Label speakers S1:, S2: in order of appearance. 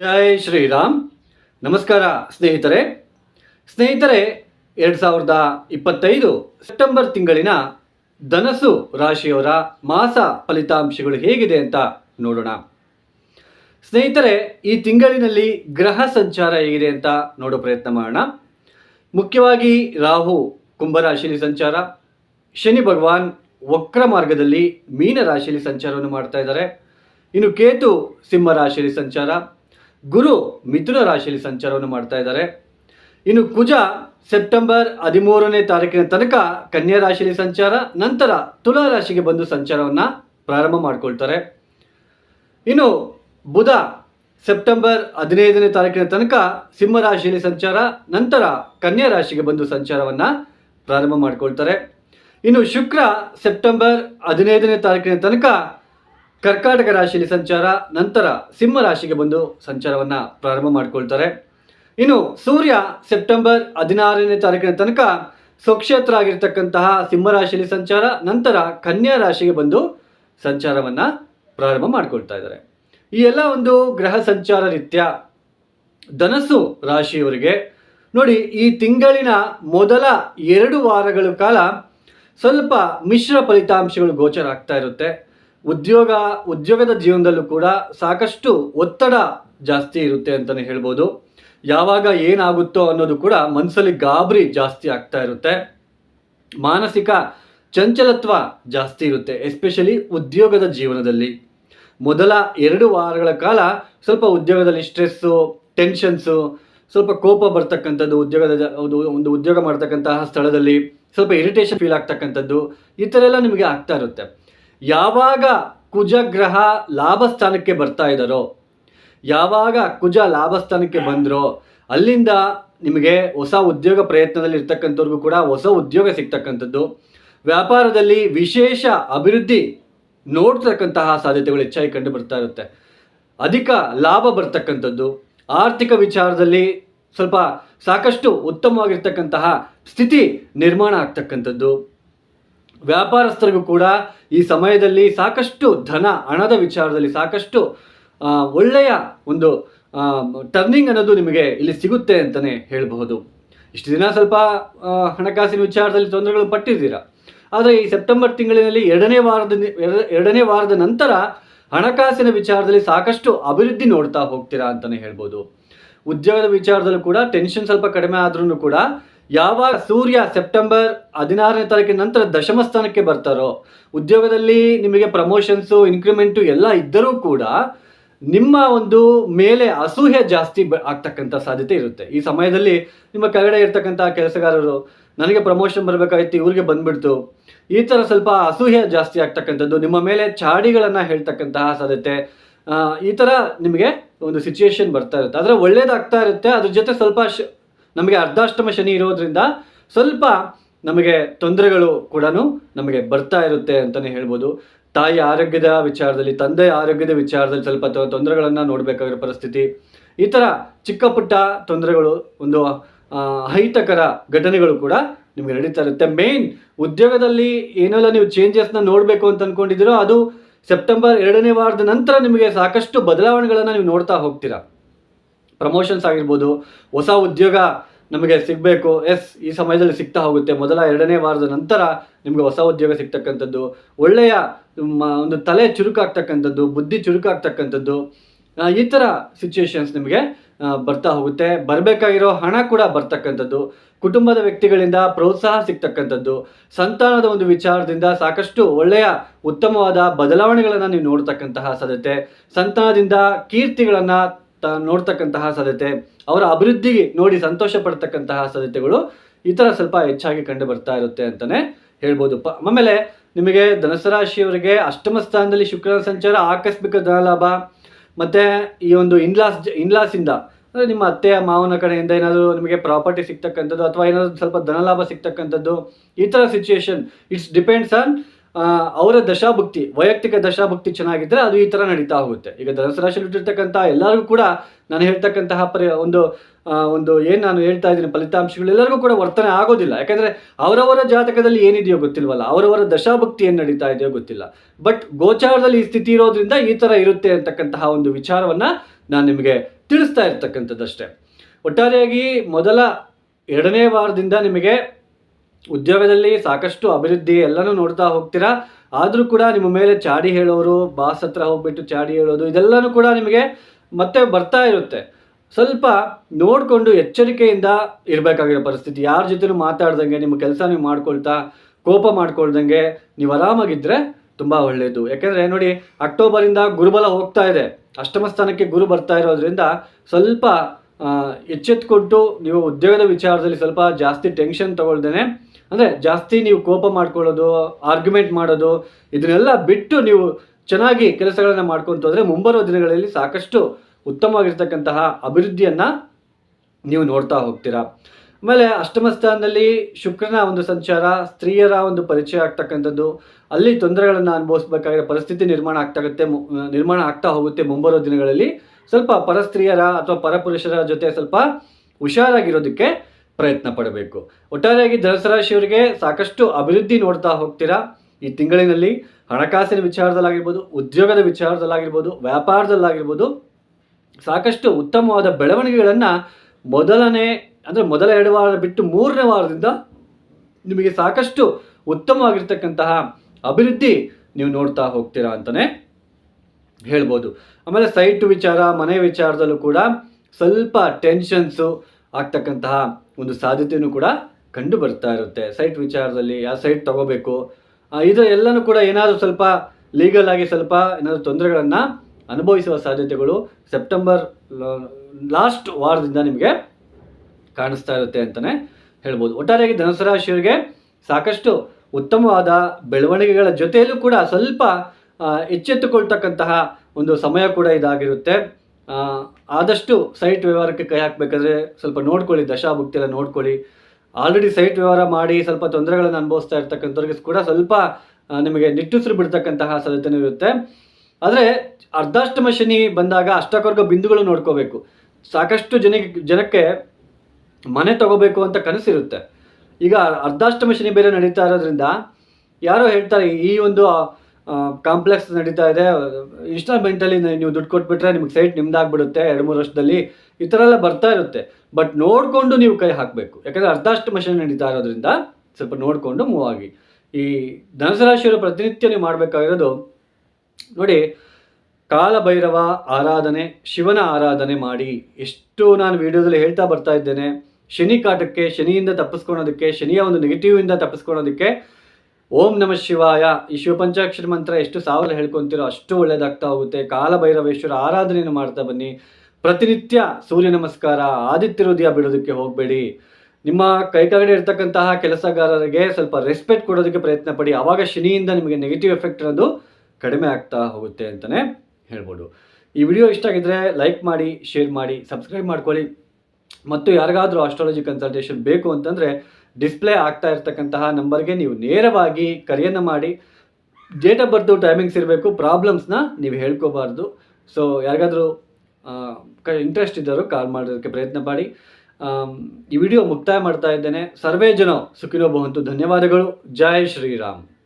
S1: ಜೈ ಶ್ರೀರಾಮ್. ನಮಸ್ಕಾರ ಸ್ನೇಹಿತರೆ. ಸ್ನೇಹಿತರೆ, ಎರಡು ಸಾವಿರದ ಇಪ್ಪತ್ತೈದು ಸೆಪ್ಟೆಂಬರ್ ತಿಂಗಳಿನ ಧನಸು ರಾಶಿಯವರ ಮಾಸ ಫಲಿತಾಂಶಗಳು ಹೇಗಿದೆ ಅಂತ ನೋಡೋಣ. ಸ್ನೇಹಿತರೆ, ಈ ತಿಂಗಳಿನಲ್ಲಿ ಗ್ರಹ ಸಂಚಾರ ಹೇಗಿದೆ ಅಂತ ನೋಡೋ ಪ್ರಯತ್ನ ಮಾಡೋಣ. ಮುಖ್ಯವಾಗಿ ರಾಹು ಕುಂಭರಾಶಿಯಲ್ಲಿ ಸಂಚಾರ, ಶನಿ ಭಗವಾನ್ ವಕ್ರ ಮಾರ್ಗದಲ್ಲಿ ಮೀನ ರಾಶಿಯಲ್ಲಿ ಸಂಚಾರವನ್ನು ಮಾಡ್ತಾ ಇನ್ನು ಕೇತು ಸಿಂಹ ರಾಶಿಯಲ್ಲಿ ಸಂಚಾರ ಗುರು ಮಿಥುನ ರಾಶಿಯಲ್ಲಿ ಸಂಚಾರವನ್ನು ಮಾಡ್ತಾ ಇದ್ದಾರೆ. ಇನ್ನು ಕುಜ ಸೆಪ್ಟೆಂಬರ್ ಹದಿಮೂರನೇ ತಾರೀಕಿನ ತನಕ ಕನ್ಯಾ ರಾಶಿಯಲ್ಲಿ ಸಂಚಾರ, ನಂತರ ತುಲಾ ರಾಶಿಗೆ ಬಂದು ಸಂಚಾರವನ್ನು ಪ್ರಾರಂಭ ಮಾಡಿಕೊಳ್ತಾರೆ. ಇನ್ನು ಬುಧ ಸೆಪ್ಟೆಂಬರ್ ಹದಿನೈದನೇ ತಾರೀಕಿನ ತನಕ ಸಿಂಹ ರಾಶಿಯಲ್ಲಿ ಸಂಚಾರ, ನಂತರ ಕನ್ಯಾ ರಾಶಿಗೆ ಬಂದು ಸಂಚಾರವನ್ನು ಪ್ರಾರಂಭ ಮಾಡಿಕೊಳ್ತಾರೆ. ಇನ್ನು ಶುಕ್ರ ಸೆಪ್ಟೆಂಬರ್ ಹದಿನೈದನೇ ತಾರೀಕಿನ ತನಕ ಕರ್ಕಾಟಕ ರಾಶಿಯಲ್ಲಿ ಸಂಚಾರ, ನಂತರ ಸಿಂಹ ರಾಶಿಗೆ ಬಂದು ಸಂಚಾರವನ್ನು ಪ್ರಾರಂಭ ಮಾಡಿಕೊಳ್ತಾರೆ. ಇನ್ನು ಸೂರ್ಯ ಸೆಪ್ಟೆಂಬರ್ ಹದಿನಾರನೇ ತಾರೀಕಿನ ತನಕ ಸ್ವಕ್ಷೇತ್ರ ಆಗಿರ್ತಕ್ಕಂತಹ ಸಿಂಹ ರಾಶಿಯಲ್ಲಿ ಸಂಚಾರ, ನಂತರ ಕನ್ಯಾ ರಾಶಿಗೆ ಬಂದು ಸಂಚಾರವನ್ನು ಪ್ರಾರಂಭ ಮಾಡಿಕೊಳ್ತಾ ಇದ್ದಾರೆ. ಈ ಎಲ್ಲ ಒಂದು ಗ್ರಹ ಸಂಚಾರ ರೀತ್ಯ ಧನಸ್ಸು ರಾಶಿಯವರಿಗೆ ನೋಡಿ, ಈ ತಿಂಗಳಿನ ಮೊದಲ ಎರಡು ವಾರಗಳ ಕಾಲ ಸ್ವಲ್ಪ ಮಿಶ್ರ ಫಲಿತಾಂಶಗಳು ಗೋಚರ ಆಗ್ತಾ ಇರುತ್ತೆ. ಉದ್ಯೋಗ, ಉದ್ಯೋಗದ ಜೀವನದಲ್ಲೂ ಕೂಡ ಸಾಕಷ್ಟು ಒತ್ತಡ ಜಾಸ್ತಿ ಇರುತ್ತೆ ಅಂತಲೇ ಹೇಳ್ಬೋದು. ಯಾವಾಗ ಏನಾಗುತ್ತೋ ಅನ್ನೋದು ಕೂಡ ಮನಸ್ಸಲ್ಲಿ ಗಾಬರಿ ಜಾಸ್ತಿ ಆಗ್ತಾ ಇರುತ್ತೆ. ಮಾನಸಿಕ ಚಂಚಲತ್ವ ಜಾಸ್ತಿ ಇರುತ್ತೆ, ಎಸ್ಪೆಷಲಿ ಉದ್ಯೋಗದ ಜೀವನದಲ್ಲಿ. ಮೊದಲ ಎರಡು ವಾರಗಳ ಕಾಲ ಸ್ವಲ್ಪ ಉದ್ಯೋಗದಲ್ಲಿ ಸ್ಟ್ರೆಸ್ಸು, ಟೆನ್ಷನ್ಸು, ಸ್ವಲ್ಪ ಕೋಪ ಬರ್ತಕ್ಕಂಥದ್ದು, ಉದ್ಯೋಗದ ಒಂದು ಉದ್ಯೋಗ ಮಾಡ್ತಕ್ಕಂತಹ ಸ್ಥಳದಲ್ಲಿ ಸ್ವಲ್ಪ ಇರಿಟೇಷನ್ ಫೀಲ್ ಆಗ್ತಕ್ಕಂಥದ್ದು, ಈ ಥರ ಎಲ್ಲ ನಿಮಗೆ ಆಗ್ತಾ ಇರುತ್ತೆ. ಯಾವಾಗ ಕುಜಗ್ರಹ ಲಾಭ ಸ್ಥಾನಕ್ಕೆ ಬರ್ತಾ ಇದ್ದಾರೋ, ಯಾವಾಗ ಕುಜ ಲಾಭ ಸ್ಥಾನಕ್ಕೆ ಬಂದರೋ, ಅಲ್ಲಿಂದ ನಿಮಗೆ ಹೊಸ ಉದ್ಯೋಗ ಪ್ರಯತ್ನದಲ್ಲಿ ಇರ್ತಕ್ಕಂಥವ್ರಿಗೂ ಕೂಡ ಹೊಸ ಉದ್ಯೋಗ ಸಿಗ್ತಕ್ಕಂಥದ್ದು. ವ್ಯಾಪಾರದಲ್ಲಿ ವಿಶೇಷ ಅಭಿವೃದ್ಧಿ ನೋಡ್ತಕ್ಕಂತಹ ಸಾಧ್ಯತೆಗಳು ಹೆಚ್ಚಾಗಿ ಕಂಡು ಬರ್ತಾ ಇರುತ್ತೆ. ಅಧಿಕ ಲಾಭ ಬರ್ತಕ್ಕಂಥದ್ದು. ಆರ್ಥಿಕ ವಿಚಾರದಲ್ಲಿ ಸ್ವಲ್ಪ ಸಾಕಷ್ಟು ಉತ್ತಮವಾಗಿರ್ತಕ್ಕಂತಹ ಸ್ಥಿತಿ ನಿರ್ಮಾಣ ಆಗ್ತಕ್ಕಂಥದ್ದು. ವ್ಯಾಪಾರಸ್ಥರಿಗೂ ಕೂಡ ಈ ಸಮಯದಲ್ಲಿ ಸಾಕಷ್ಟು ಧನ, ಹಣದ ವಿಚಾರದಲ್ಲಿ ಸಾಕಷ್ಟು ಒಳ್ಳೆಯ ಒಂದು ಟರ್ನಿಂಗ್ ಅನ್ನೋದು ನಿಮಗೆ ಇಲ್ಲಿ ಸಿಗುತ್ತೆ ಅಂತಲೇ ಹೇಳಬಹುದು. ಇಷ್ಟು ದಿನ ಸ್ವಲ್ಪ ಹಣಕಾಸಿನ ವಿಚಾರದಲ್ಲಿ ತೊಂದರೆಗಳು ಪಟ್ಟಿದ್ದೀರಾ? ಆದರೆ ಈ ಸೆಪ್ಟೆಂಬರ್ ತಿಂಗಳಿನಲ್ಲಿ ಎರಡನೇ ವಾರದ ಎರಡನೇ ವಾರದ ನಂತರ ಹಣಕಾಸಿನ ವಿಚಾರದಲ್ಲಿ ಸಾಕಷ್ಟು ಅಭಿವೃದ್ಧಿ ನೋಡ್ತಾ ಹೋಗ್ತೀರಾ ಅಂತಲೇ ಹೇಳ್ಬೋದು. ಉದ್ಯೋಗದ ವಿಚಾರದಲ್ಲೂ ಕೂಡ ಟೆನ್ಷನ್ ಸ್ವಲ್ಪ ಕಡಿಮೆ ಆದ್ರೂ ಕೂಡ ಯಾವಾಗ ಸೂರ್ಯ ಸೆಪ್ಟೆಂಬರ್ ಹದಿನಾರನೇ ತಾರೀಕಿನ ನಂತರ ದಶಮ ಸ್ಥಾನಕ್ಕೆ ಬರ್ತಾರೋ, ಉದ್ಯೋಗದಲ್ಲಿ ನಿಮಗೆ ಪ್ರಮೋಷನ್ಸು ಇನ್ಕ್ರಿಮೆಂಟು ಎಲ್ಲ ಇದ್ದರೂ ಕೂಡ ನಿಮ್ಮ ಒಂದು ಮೇಲೆ ಅಸೂಹೆ ಜಾಸ್ತಿ ಆಗ್ತಕ್ಕಂಥ ಸಾಧ್ಯತೆ ಇರುತ್ತೆ. ಈ ಸಮಯದಲ್ಲಿ ನಿಮ್ಮ ಕೆಳಗಡೆ ಇರ್ತಕ್ಕಂಥ ಕೆಲಸಗಾರರು, ನನಗೆ ಪ್ರಮೋಷನ್ ಬರಬೇಕಾಗಿತ್ತು, ಇವ್ರಿಗೆ ಬಂದ್ಬಿಡ್ತು. ಈ ಥರ ಸ್ವಲ್ಪ ಅಸೂಹೆ ಜಾಸ್ತಿ ಆಗ್ತಕ್ಕಂಥದ್ದು, ನಿಮ್ಮ ಮೇಲೆ ಚಾಡಿಗಳನ್ನು ಹೇಳ್ತಕ್ಕಂತಹ ಸಾಧ್ಯತೆ ಈ ಥರ ನಿಮಗೆ ಒಂದು ಸಿಚುಯೇಷನ್ ಬರ್ತಾ ಇರುತ್ತೆ. ಆದರೆ ಒಳ್ಳೇದಾಗ್ತಾ ಇರುತ್ತೆ, ಅದ್ರ ಜೊತೆ ಸ್ವಲ್ಪ ನಮಗೆ ಅರ್ಧಾಷ್ಟಮ ಶನಿ ಇರೋದ್ರಿಂದ ಸ್ವಲ್ಪ ನಮಗೆ ತೊಂದರೆಗಳು ಕೂಡ ನಮಗೆ ಬರ್ತಾ ಇರುತ್ತೆ ಅಂತಲೇ ಹೇಳ್ಬೋದು. ತಾಯಿ ಆರೋಗ್ಯದ ವಿಚಾರದಲ್ಲಿ, ತಂದೆ ಆರೋಗ್ಯದ ವಿಚಾರದಲ್ಲಿ ಸ್ವಲ್ಪ ತೊಂದರೆಗಳನ್ನು ನೋಡಬೇಕಾಗಿರೋ ಪರಿಸ್ಥಿತಿ. ಈ ಥರ ಚಿಕ್ಕ ಪುಟ್ಟ ತೊಂದರೆಗಳು, ಒಂದು ಅಹಿತಕರ ಘಟನೆಗಳು ಕೂಡ ನಿಮಗೆ ನಡೀತಾ ಇರುತ್ತೆ. ಮೇನ್ ಉದ್ಯೋಗದಲ್ಲಿ ಏನೆಲ್ಲ ನೀವು ಚೇಂಜಸ್ನ ನೋಡಬೇಕು ಅಂತ ಅಂದ್ಕೊಂಡಿದ್ದೀರೋ ಅದು ಸೆಪ್ಟೆಂಬರ್ ಎರಡನೇ ವಾರದ ನಂತರ ನಿಮಗೆ ಸಾಕಷ್ಟು ಬದಲಾವಣೆಗಳನ್ನು ನೀವು ನೋಡ್ತಾ ಹೋಗ್ತೀರಾ. ಪ್ರಮೋಷನ್ಸ್ ಆಗಿರ್ಬೋದು, ಹೊಸ ಉದ್ಯೋಗ ನಮಗೆ ಸಿಗಬೇಕು. ಎಸ್ ಈ ಸಮಯದಲ್ಲಿ ಸಿಗ್ತಾ ಹೋಗುತ್ತೆ. ಮೊದಲ ಎರಡನೇ ವಾರದ ನಂತರ ನಿಮಗೆ ಹೊಸ ಉದ್ಯೋಗ ಸಿಗ್ತಕ್ಕಂಥದ್ದು. ಒಳ್ಳೆಯ ಒಂದು ತಲೆ ಚುರುಕಾಗ್ತಕ್ಕಂಥದ್ದು, ಬುದ್ಧಿ ಚುರುಕಾಗ್ತಕ್ಕಂಥದ್ದು ಈ ಥರ ಸಿಚುಯೇಷನ್ಸ್ ನಿಮಗೆ ಬರ್ತಾ ಹೋಗುತ್ತೆ. ಬರಬೇಕಾಗಿರೋ ಹಣ ಕೂಡ ಬರ್ತಕ್ಕಂಥದ್ದು. ಕುಟುಂಬದ ವ್ಯಕ್ತಿಗಳಿಂದ ಪ್ರೋತ್ಸಾಹ ಸಿಗ್ತಕ್ಕಂಥದ್ದು. ಸಂತಾನದ ಒಂದು ವಿಚಾರದಿಂದ ಸಾಕಷ್ಟು ಒಳ್ಳೆಯ, ಉತ್ತಮವಾದ ಬದಲಾವಣೆಗಳನ್ನು ನೀವು ನೋಡ್ತಕ್ಕಂತಹ ಸಾಧ್ಯತೆ. ಸಂತಾನದಿಂದ ಕೀರ್ತಿಗಳನ್ನು ತ ನೋಡ್ತಕ್ಕಂತಹ ಸಾಧ್ಯತೆ, ಅವರ ಅಭಿವೃದ್ಧಿಗೆ ನೋಡಿ ಸಂತೋಷ ಪಡ್ತಕ್ಕಂತಹ ಸಾಧ್ಯತೆಗಳು ಈ ಥರ ಸ್ವಲ್ಪ ಹೆಚ್ಚಾಗಿ ಕಂಡು ಬರ್ತಾ ಇರುತ್ತೆ ಅಂತಲೇ ಹೇಳ್ಬೋದು ಪ ಆಮೇಲೆ ನಿಮಗೆ ಧನಸರಾಶಿಯವರಿಗೆ ಅಷ್ಟಮ ಸ್ಥಾನದಲ್ಲಿ ಶುಕ್ರನ ಸಂಚಾರ, ಆಕಸ್ಮಿಕ ಧನಲಾಭ, ಮತ್ತು ಈ ಒಂದು ಇನ್ಲಾಸ್ ಇನ್ಲಾಸಿಂದ ಅಂದರೆ ನಿಮ್ಮ ಅತ್ತೆಯ ಮಾವನ ಕಡೆಯಿಂದ ಏನಾದರೂ ನಿಮಗೆ ಪ್ರಾಪರ್ಟಿ ಸಿಗ್ತಕ್ಕಂಥದ್ದು ಅಥವಾ ಏನಾದರೂ ಸ್ವಲ್ಪ ಧನಲಾಭ ಸಿಗ್ತಕ್ಕಂಥದ್ದು, ಈ ಥರ ಸಿಚುಯೇಷನ್ ಇಟ್ಸ್ ಡಿಪೆಂಡ್ಸ್ ಆನ್ ಅವರ ದಶಾಭಕ್ತಿ, ವೈಯಕ್ತಿಕ ದಶಾಭಕ್ತಿ ಚೆನ್ನಾಗಿದ್ದರೆ ಅದು ಈ ಥರ ನಡೀತಾ ಹೋಗುತ್ತೆ. ಈಗ ಧನುಸು ರಾಶಿಯಲ್ಲಿ ಎಲ್ಲರಿಗೂ ಕೂಡ ನಾನು ಹೇಳ್ತಕ್ಕಂತಹ ಪರಿ, ಒಂದು ಒಂದು ಏನು ನಾನು ಹೇಳ್ತಾ ಇದ್ದೀನಿ, ಫಲಿತಾಂಶಗಳು ಎಲ್ಲರಿಗೂ ಕೂಡ ವರ್ತನೆ ಆಗೋದಿಲ್ಲ. ಯಾಕಂದರೆ ಅವರವರ ಜಾತಕದಲ್ಲಿ ಏನಿದೆಯೋ ಗೊತ್ತಿಲ್ವಲ್ಲ, ಅವರವರ ದಶಾಭಕ್ತಿ ಏನು ನಡೀತಾ ಇದೆಯೋ ಗೊತ್ತಿಲ್ಲ. ಬಟ್ ಗೋಚಾರದಲ್ಲಿ ಈ ಸ್ಥಿತಿ ಇರೋದ್ರಿಂದ ಈ ಥರ ಇರುತ್ತೆ ಅಂತಕ್ಕಂತಹ ಒಂದು ವಿಚಾರವನ್ನು ನಾನು ನಿಮಗೆ ತಿಳಿಸ್ತಾ ಇರ್ತಕ್ಕಂಥದ್ದಷ್ಟೇ. ಒಟ್ಟಾರೆಯಾಗಿ ಮೊದಲ ಎರಡನೇ ವಾರದಿಂದ ನಿಮಗೆ ಉದ್ಯೋಗದಲ್ಲಿ ಸಾಕಷ್ಟು ಅಭಿವೃದ್ಧಿ ಎಲ್ಲನೂ ನೋಡ್ತಾ ಹೋಗ್ತೀರಾ? ಆದರೂ ಕೂಡ ನಿಮ್ಮ ಮೇಲೆ ಚಾಡಿ ಹೇಳೋರು, ಬಾಸ್ ಹತ್ರ ಹೋಗ್ಬಿಟ್ಟು ಚಾಡಿ ಹೇಳೋದು, ಇದೆಲ್ಲನೂ ಕೂಡ ನಿಮಗೆ ಮತ್ತೆ ಬರ್ತಾ ಇರುತ್ತೆ. ಸ್ವಲ್ಪ ನೋಡಿಕೊಂಡು ಎಚ್ಚರಿಕೆಯಿಂದ ಇರಬೇಕಾಗಿರೋ ಪರಿಸ್ಥಿತಿ. ಯಾರ ಜೊತೆನೂ ಮಾತಾಡ್ದಂಗೆ, ನಿಮ್ಮ ಕೆಲಸ ನೀವು ಮಾಡ್ಕೊಳ್ತಾ, ಕೋಪ ಮಾಡ್ಕೊಳ್ದಂಗೆ ನೀವು ಆರಾಮಾಗಿದ್ದರೆ ತುಂಬ ಒಳ್ಳೆಯದು ಯಾಕೆಂದರೆ ನೋಡಿ, ಅಕ್ಟೋಬರಿಂದ ಗುರುಬಲ ಹೋಗ್ತಾ ಇದೆ. ಅಷ್ಟಮ ಸ್ಥಾನಕ್ಕೆ ಗುರು ಬರ್ತಾ ಇರೋದ್ರಿಂದ ಸ್ವಲ್ಪ ಎಚ್ಚೆತ್ಕೊಟ್ಟು ನೀವು ಉದ್ಯೋಗದ ವಿಚಾರದಲ್ಲಿ ಸ್ವಲ್ಪ ಜಾಸ್ತಿ ಟೆನ್ಷನ್ ತಗೊಳ್ದೇನೆ ಅಂದರೆ ಜಾಸ್ತಿ ನೀವು ಕೋಪ ಮಾಡ್ಕೊಳ್ಳೋದು ಆರ್ಗ್ಯುಮೆಂಟ್ ಮಾಡೋದು, ಇದನ್ನೆಲ್ಲ ಬಿಟ್ಟು ನೀವು ಚೆನ್ನಾಗಿ ಕೆಲಸಗಳನ್ನು ಮಾಡ್ಕೊಂತ ಹೋದರೆ ಮುಂಬರುವ ದಿನಗಳಲ್ಲಿ ಸಾಕಷ್ಟು ಉತ್ತಮವಾಗಿರ್ತಕ್ಕಂತಹ ಅಭಿವೃದ್ಧಿಯನ್ನು ನೀವು ನೋಡ್ತಾ ಹೋಗ್ತೀರಾ. ಆಮೇಲೆ ಅಷ್ಟಮ ಸ್ಥಾನದಲ್ಲಿ ಶುಕ್ರನ ಒಂದು ಸಂಚಾರ, ಸ್ತ್ರೀಯರ ಒಂದು ಪರಿಚಯ ಆಗ್ತಕ್ಕಂಥದ್ದು. ಅಲ್ಲಿ ತೊಂದರೆಗಳನ್ನು ಅನುಭವಿಸ್ಬೇಕಾಗಿರೋ ಪರಿಸ್ಥಿತಿ ನಿರ್ಮಾಣ ಆಗ್ತಾಗುತ್ತೆ ನಿರ್ಮಾಣ ಆಗ್ತಾ ಹೋಗುತ್ತೆ ಮುಂಬರುವ ದಿನಗಳಲ್ಲಿ. ಸ್ವಲ್ಪ ಪರಸ್ತ್ರೀಯರ ಅಥವಾ ಪರಪುರುಷರ ಜೊತೆ ಸ್ವಲ್ಪ ಹುಷಾರಾಗಿರೋದಕ್ಕೆ ಪ್ರಯತ್ನ ಪಡಬೇಕು. ಒಟ್ಟಾರೆಯಾಗಿ ಧನುಸು ರಾಶಿಯವರಿಗೆ ಸಾಕಷ್ಟು ಅಭಿವೃದ್ಧಿ ನೋಡ್ತಾ ಹೋಗ್ತೀರಾ? ಈ ತಿಂಗಳಿನಲ್ಲಿ ಹಣಕಾಸಿನ ವಿಚಾರದಲ್ಲಾಗಿರ್ಬೋದು, ಉದ್ಯೋಗದ ವಿಚಾರದಲ್ಲಾಗಿರ್ಬೋದು, ವ್ಯಾಪಾರದಲ್ಲಾಗಿರ್ಬೋದು ಸಾಕಷ್ಟು ಉತ್ತಮವಾದ ಬೆಳವಣಿಗೆಗಳನ್ನು ಮೊದಲನೇ ಅಂದರೆ ಮೊದಲ ಎರಡು ವಾರ ಬಿಟ್ಟು ಮೂರನೇ ವಾರದಿಂದ ನಿಮಗೆ ಸಾಕಷ್ಟು ಉತ್ತಮವಾಗಿರ್ತಕ್ಕಂತಹ ಅಭಿವೃದ್ಧಿ ನೀವು ನೋಡ್ತಾ ಹೋಗ್ತೀರಾ ಅಂತಲೇ ಹೇಳ್ಬೋದು. ಆಮೇಲೆ ಸೈಟ್ ವಿಚಾರ, ಮನೆ ವಿಚಾರದಲ್ಲೂ ಕೂಡ ಸ್ವಲ್ಪ ಟೆನ್ಷನ್ಸು ಆಗ್ತಕ್ಕಂತಹ ಒಂದು ಸಾಧ್ಯತೆಯೂ ಕೂಡ ಕಂಡು ಬರ್ತಾ ಇರುತ್ತೆ. ಸೈಟ್ ವಿಚಾರದಲ್ಲಿ ಯಾವ ಸೈಟ್ ತಗೋಬೇಕು? ಇದು ಎಲ್ಲನೂ ಕೂಡ ಏನಾದರೂ ಸ್ವಲ್ಪ ಲೀಗಲ್ ಆಗಿ ಸ್ವಲ್ಪ ಏನಾದರೂ ತೊಂದರೆಗಳನ್ನು ಅನುಭವಿಸುವ ಸಾಧ್ಯತೆಗಳು ಸೆಪ್ಟೆಂಬರ್ ಲಾಸ್ಟ್ ವಾರದಿಂದ ನಿಮಗೆ ಕಾಣಿಸ್ತಾ ಇರುತ್ತೆ ಅಂತಲೇ ಹೇಳ್ಬೋದು. ಒಟ್ಟಾರೆಯಾಗಿ ಧನುಸು ರಾಶಿಯವರಿಗೆ ಸಾಕಷ್ಟು ಉತ್ತಮವಾದ ಬೆಳವಣಿಗೆಗಳ ಜೊತೆಯಲ್ಲೂ ಕೂಡ ಸ್ವಲ್ಪ ಎಚ್ಚೆತ್ತುಕೊಳ್ತಕ್ಕಂತಹ ಒಂದು ಸಮಯ ಕೂಡ ಇದಾಗಿರುತ್ತೆ. ಆದಷ್ಟು ಸೈಟ್ ವ್ಯವಹಾರಕ್ಕೆ ಕೈ ಹಾಕಬೇಕಾದ್ರೆ ಸ್ವಲ್ಪ ನೋಡ್ಕೊಳ್ಳಿ, ದಶಾಭುಕ್ತಿ ಎಲ್ಲ ನೋಡ್ಕೊಳ್ಳಿ. ಆಲ್ರೆಡಿ ಸೈಟ್ ವ್ಯವಹಾರ ಮಾಡಿ ಸ್ವಲ್ಪ ತೊಂದರೆಗಳನ್ನು ಅನುಭವಿಸ್ತಾ ಇರ್ತಕ್ಕಂಥವ್ರಿಗೆ ಕೂಡ ಸ್ವಲ್ಪ ನಿಮಗೆ ನಿಟ್ಟುಸಿರು ಬಿಡ್ತಕ್ಕಂತಹ ಸಾಧ್ಯತೆನೂ ಇರುತ್ತೆ. ಆದರೆ ಅರ್ಧಾಷ್ಟಮ ಶನಿ ಬಂದಾಗ ಅಷ್ಟಕರ್ಗ ಬಿಂದುಗಳು ನೋಡ್ಕೋಬೇಕು. ಸಾಕಷ್ಟು ಜನ ಜನಕ್ಕೆ ಮನೆ ತಗೋಬೇಕು ಅಂತ ಕನಸಿರುತ್ತೆ. ಈಗ ಅರ್ಧಾಷ್ಟಮ ಶನಿ ಬೇರೆ ನಡೀತಾ ಇರೋದ್ರಿಂದ ಯಾರೋ ಹೇಳ್ತಾರೆ, ಈ ಒಂದು ಕಾಂಪ್ಲೆಕ್ಸ್ ನಡೀತಾ ಇದೆ. ಇನ್ಸ್ಟಾಲ್ಮೆಂಟಲ್ಲಿ ನೀವು ದುಡ್ಡು ಕೊಟ್ಬಿಟ್ರೆ ನಿಮ್ಗೆ ಸೈಟ್ ನಿಮ್ದಾಗ್ಬಿಡುತ್ತೆ ಎರಡು ಮೂರು ವರ್ಷದಲ್ಲಿ. ಈ ಥರ ಎಲ್ಲ ಬರ್ತಾ ಇರುತ್ತೆ. ಬಟ್ ನೋಡಿಕೊಂಡು ನೀವು ಕೈ ಹಾಕಬೇಕು. ಯಾಕಂದರೆ ಅಷ್ಟು ಮಷೀನ್ ನಡೀತಾ ಇರೋದ್ರಿಂದ ಸ್ವಲ್ಪ ನೋಡಿಕೊಂಡು ಮೂವ್ ಆಗಿ. ಈ ಧನಸರಾಶಿಯವರು ಪ್ರತಿನಿತ್ಯ ನೀವು ಮಾಡಬೇಕಾಗಿರೋದು, ನೋಡಿ, ಕಾಲಭೈರವ ಆರಾಧನೆ, ಶಿವನ ಆರಾಧನೆ ಮಾಡಿ. ಎಷ್ಟು ನಾನು ವಿಡಿಯೋದಲ್ಲಿ ಹೇಳ್ತಾ ಬರ್ತಾ ಇದ್ದೇನೆ, ಶನಿ ಕಾಟಕ್ಕೆ, ಶನಿಯಿಂದ ತಪ್ಪಿಸ್ಕೊಳೋದಕ್ಕೆ, ಶನಿಯ ಒಂದು ನೆಗೆಟಿವಿಂದ ತಪ್ಪಿಸ್ಕೊಳೋದಕ್ಕೆ ಓಂ ನಮ ಶಿವಾಯ. ಈ ಶಿವಪಂಚಾಕ್ಷರ ಮಂತ್ರ ಎಷ್ಟು ಸಾವಿರ ಹೇಳ್ಕೊಂತೀರೋ ಅಷ್ಟು ಒಳ್ಳೇದಾಗ್ತಾ ಹೋಗುತ್ತೆ. ಕಾಲಭೈರವೇಶ್ವರ ಆರಾಧನೆಯನ್ನು ಮಾಡ್ತಾ ಬನ್ನಿ. ಪ್ರತಿನಿತ್ಯ ಸೂರ್ಯ ನಮಸ್ಕಾರ, ಆದಿತ್ಯ ಹೃದಯ ಬಿಡೋದಕ್ಕೆ ಹೋಗಬೇಡಿ. ನಿಮ್ಮ ಕೈಕಾಗಡೆ ಇರ್ತಕ್ಕಂತಹ ಕೆಲಸಗಾರರಿಗೆ ಸ್ವಲ್ಪ ರೆಸ್ಪೆಕ್ಟ್ ಕೊಡೋದಕ್ಕೆ ಪ್ರಯತ್ನ ಪಡಿ. ಆವಾಗ ಶನಿಯಿಂದ ನಿಮಗೆ ನೆಗೆಟಿವ್ ಎಫೆಕ್ಟ್ ಅನ್ನೋದು ಕಡಿಮೆ ಆಗ್ತಾ ಹೋಗುತ್ತೆ ಅಂತಲೇ ಹೇಳ್ಬೋದು. ಈ ವಿಡಿಯೋ ಇಷ್ಟ ಆಗಿದ್ರೆ ಲೈಕ್ ಮಾಡಿ ಶೇರ್ ಮಾಡಿ ಸಬ್ಸ್ಕ್ರೈಬ್ ಮಾಡ್ಕೊಳ್ಳಿ. ಮತ್ತು ಯಾರಿಗಾದರೂ ಆಸ್ಟ್ರಾಲಜಿ ಕನ್ಸಲ್ಟೇಷನ್ ಬೇಕು ಅಂತಂದರೆ ಡಿಸ್ಪ್ಲೇ ಆಗ್ತಾ ಇರ್ತಕ್ಕಂತಹ ನಂಬರ್ಗೆ ನೀವು ನೇರವಾಗಿ ಕರೆಯನ್ನು ಮಾಡಿ. ಡೇಟ್ ಆಫ್ ಬರ್ತು, ಟೈಮಿಂಗ್ಸ್ ಇರಬೇಕು, ಪ್ರಾಬ್ಲಮ್ಸ್ನ ನೀವು ಹೇಳ್ಕೋಬಾರ್ದು. ಸೊ, ಯಾರಿಗಾದರೂ ಕ, ಇಂಟ್ರೆಸ್ಟ್ ಇದ್ದರೂ ಕಾಲ್ ಮಾಡೋದಕ್ಕೆ ಪ್ರಯತ್ನ ಮಾಡಿ. ಈ ವಿಡಿಯೋ ಮುಕ್ತಾಯ ಮಾಡ್ತಾ ಇದ್ದೇನೆ. ಸರ್ವೇ ಜನ, ಸುಖಿನೋ ಧನ್ಯವಾದಗಳು. ಜೈ ಶ್ರೀರಾಮ್.